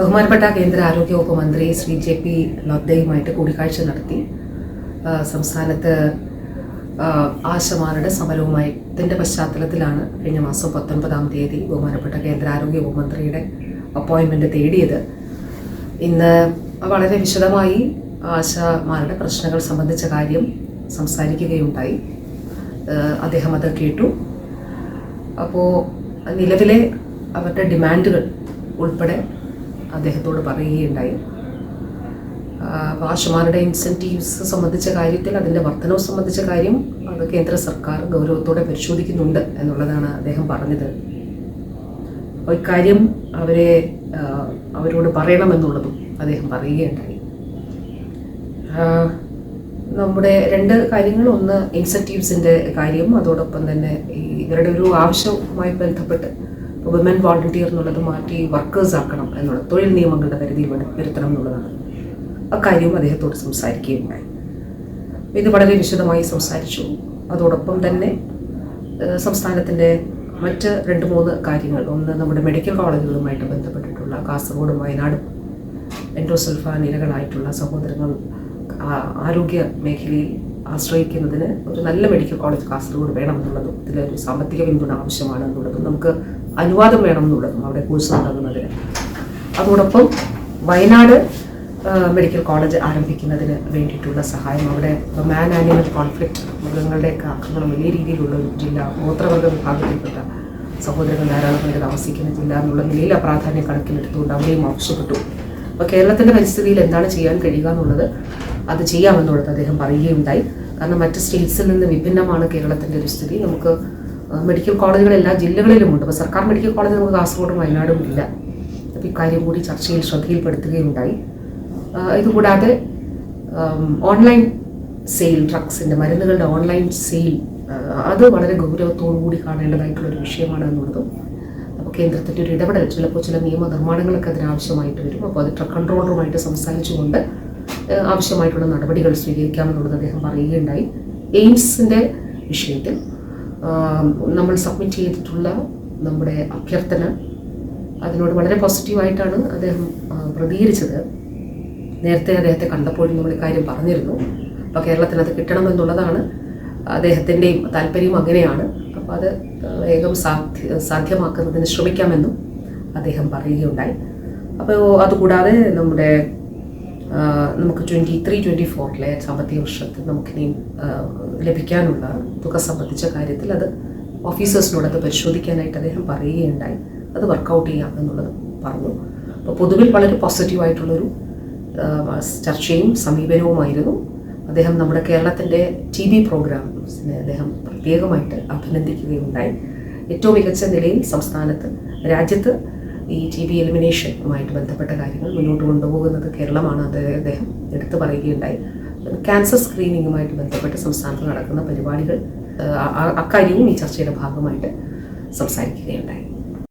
ബഹുമാനപ്പെട്ട കേന്ദ്ര ആരോഗ്യവകുപ്പ് മന്ത്രി ശ്രീ ജെ പി നദ്ദയുമായിട്ട് കൂടിക്കാഴ്ച നടത്തി. സംസ്ഥാനത്ത് ആശമാരുടെ സമരവുമായി ഇതിന്റെ പശ്ചാത്തലത്തിലാണ് കഴിഞ്ഞ മാസം പത്തൊൻപതാം തീയതി ബഹുമാനപ്പെട്ട കേന്ദ്ര ആരോഗ്യ വകുപ്പ് മന്ത്രിയുടെ അപ്പോയിൻമെന്റ് തേടിയത്. ഇന്ന് വളരെ വിശദമായി ആശമാരുടെ പ്രശ്നങ്ങൾ സംബന്ധിച്ച കാര്യം സംസാരിക്കുകയുണ്ടായി. അദ്ദേഹം അത് കേട്ടു. അപ്പോൾ നിലവിലെ അവരുടെ ഡിമാൻഡുകൾ ഉൾപ്പെടെ അദ്ദേഹത്തോട് പറയുകയുണ്ടായി. വാഷുമാരുടെ ഇൻസെന്റീവ്സ് സംബന്ധിച്ച കാര്യത്തിൽ അതിന്റെ വർധനവ് സംബന്ധിച്ച കാര്യം അത് കേന്ദ്ര സർക്കാർ ഗൗരവത്തോടെ പരിശോധിക്കുന്നുണ്ട് എന്നുള്ളതാണ് അദ്ദേഹം പറഞ്ഞത്. അപ്പോൾ ഇക്കാര്യം അവരെ അവരോട് പറയണമെന്നുള്ളതും അദ്ദേഹം പറയുകയുണ്ടായി. നമ്മുടെ രണ്ട് കാര്യങ്ങൾ. ഒന്ന് ഇൻസെന്റീവ്സിന്റെ കാര്യം അതോടൊപ്പം തന്നെ ഈ ഇവരുടെ ഒരു ആവശ്യവുമായി ബന്ധപ്പെട്ട് വിമൻ വോളണ്ടിയർ എന്നുള്ളത് മാറ്റി വർക്കേഴ്സ് ആക്കണം എന്നുള്ള തൊഴിൽ നിയമങ്ങളുടെ പരിധി വരുത്തണം എന്നുള്ളതാണ്. അക്കാര്യവും അദ്ദേഹത്തോട് സംസാരിക്കുകയുണ്ടായി. ഇത് വളരെ വിശദമായി സംസാരിച്ചു. അതോടൊപ്പം തന്നെ സംസ്ഥാനത്തിന്റെ മറ്റ് രണ്ട് മൂന്ന് കാര്യങ്ങൾ. ഒന്ന് നമ്മുടെ മെഡിക്കൽ കോളേജുകളുമായിട്ട് ബന്ധപ്പെട്ടിട്ടുള്ള കാസർഗോഡും വയനാടും എൻഡോസൽഫ നിരകളായിട്ടുള്ള സഹോദരങ്ങൾ ആരോഗ്യ മേഖലയിൽ ആശ്രയിക്കുന്നതിന് ഒരു നല്ല മെഡിക്കൽ കോളേജ് കാസർഗോഡ് വേണമെന്നുള്ളതും ഇതിലൊരു സാമ്പത്തിക പിന്തുണ ആവശ്യമാണ് എന്നുള്ളതും നമുക്ക് അനുവാദം വേണം എന്നുള്ളതും അവിടെ കോഴ്സ് നടക്കുന്നതിന്. അതോടൊപ്പം വയനാട് മെഡിക്കൽ കോളേജ് ആരംഭിക്കുന്നതിന് വേണ്ടിയിട്ടുള്ള സഹായം അവിടെ മാൻ ആനിമൽ കോൺഫ്ലിക്റ്റ് മൃഗങ്ങളുടെയൊക്കെ ആക്രമണം വലിയ രീതിയിലുള്ള ഒരു ജില്ല ഗോത്രവർഗ വിഭാഗത്തിൽപ്പെട്ട സഹോദരങ്ങൾ ധാരാളം പേര് താമസിക്കുന്ന ജില്ല എന്നുള്ള നിലയിൽ അപ്രാധാന്യം പ്രാധാന്യം കണക്കിലെടുത്തുകൊണ്ട് അവിടെയും ആവശ്യപ്പെട്ടു. അപ്പോൾ കേരളത്തിന്റെ പരിസ്ഥിതിയിൽ എന്താണ് ചെയ്യാൻ കഴിയുക എന്നുള്ളത് അത് ചെയ്യാമെന്നുള്ളത് അദ്ദേഹം പറയുകയുണ്ടായി. കാരണം മറ്റ് സ്റ്റേറ്റ്സിൽ നിന്ന് വിഭിന്നമാണ് കേരളത്തിന്റെ ഒരു സ്ഥിതി. നമുക്ക് മെഡിക്കൽ കോളേജുകൾ എല്ലാ ജില്ലകളിലുമുണ്ട് അപ്പോൾ സർക്കാർ മെഡിക്കൽ കോളേജ് നമുക്ക് കാസർഗോഡും വയനാടും ഇല്ല. അപ്പോൾ ഇക്കാര്യം കൂടി ചർച്ചയിൽ ശ്രദ്ധയിൽപ്പെടുത്തുകയുണ്ടായി. ഇതുകൂടാതെ ഓൺലൈൻ സെയിൽ ഡ്രഗ്സിന്റെ മരുന്നുകളുടെ ഓൺലൈൻ സെയിൽ അത് വളരെ ഗൗരവത്തോടു കൂടി കാണേണ്ടതായിട്ടുള്ള ഒരു വിഷയമാണ് എന്നുള്ളതും അപ്പോൾ കേന്ദ്രത്തിന്റെ ഒരു ഇടപെടൽ ചിലപ്പോൾ ചില നിയമനിർമ്മാണങ്ങളൊക്കെ അതിനാവശ്യമായിട്ട് വരും. അപ്പോൾ അത് ഡ്രഗ് കൺട്രോളറുമായിട്ട് സംസാരിച്ചുകൊണ്ട് ആവശ്യമായിട്ടുള്ള നടപടികൾ സ്വീകരിക്കാമെന്നുള്ളത് അദ്ദേഹം പറയുകയുണ്ടായി. എയിംസിന്റെ വിഷയത്തിൽ നമ്മൾ സബ്മിറ്റ് ചെയ്തിട്ടുള്ള നമ്മുടെ അഭ്യർത്ഥന അതിനോട് വളരെ പോസിറ്റീവായിട്ടാണ് അദ്ദേഹം പ്രതികരിച്ചത്. നേരത്തെ അദ്ദേഹത്തെ കണ്ടപ്പോഴും നമ്മൾ ഇക്കാര്യം പറഞ്ഞിരുന്നു. അപ്പോൾ കേരളത്തിൽ അത് കിട്ടണമെന്നുള്ളതാണ് അദ്ദേഹത്തിന്റെയും താല്പര്യം അങ്ങനെയാണ്. അപ്പോൾ അത് വേഗം സാധ്യ സാധ്യമാക്കുന്നതിന് ശ്രമിക്കാമെന്നും അദ്ദേഹം പറയുകയുണ്ടായി. അപ്പോൾ അതുകൂടാതെ നമ്മുടെ നമുക്ക് ട്വന്റി ത്രീ ട്വന്റി ഫോറിലെ സാമ്പത്തിക വർഷത്തിൽ നമുക്കിനിയും ലഭിക്കാനുള്ള തുക സംബന്ധിച്ച കാര്യത്തിൽ അത് ഓഫീസേഴ്സിനോട് അത് പരിശോധിക്കാനായിട്ട് അദ്ദേഹം പറയുകയുണ്ടായി. അത് വർക്കൗട്ട് ചെയ്യാം എന്നുള്ളത് പറഞ്ഞു. അപ്പോൾ പൊതുവിൽ വളരെ പോസിറ്റീവായിട്ടുള്ളൊരു ചർച്ചയും സമീപനവുമായിരുന്നു. അദ്ദേഹം നമ്മുടെ കേരളത്തിന്റെ ടി വി പ്രോഗ്രാംസിനെ അദ്ദേഹം പ്രത്യേകമായിട്ട് അഭിനന്ദിക്കുകയുണ്ടായി. ഏറ്റവും മികച്ച നിലയിൽ സംസ്ഥാനത്ത് രാജ്യത്ത് ഈ ടി ബി എലിമിനേഷനുമായിട്ട് ബന്ധപ്പെട്ട കാര്യങ്ങൾ മുന്നോട്ട് കൊണ്ടുപോകുന്നത് കേരളമാണ് അത് അദ്ദേഹം എടുത്തു പറയുകയുണ്ടായി. ക്യാൻസർ സ്ക്രീനിങ്ങുമായിട്ട് ബന്ധപ്പെട്ട് സംസ്ഥാനത്ത് നടക്കുന്ന പരിപാടികൾ അക്കാര്യവും ഈ ചർച്ചയുടെ ഭാഗമായിട്ട് സംസാരിക്കുകയുണ്ടായി.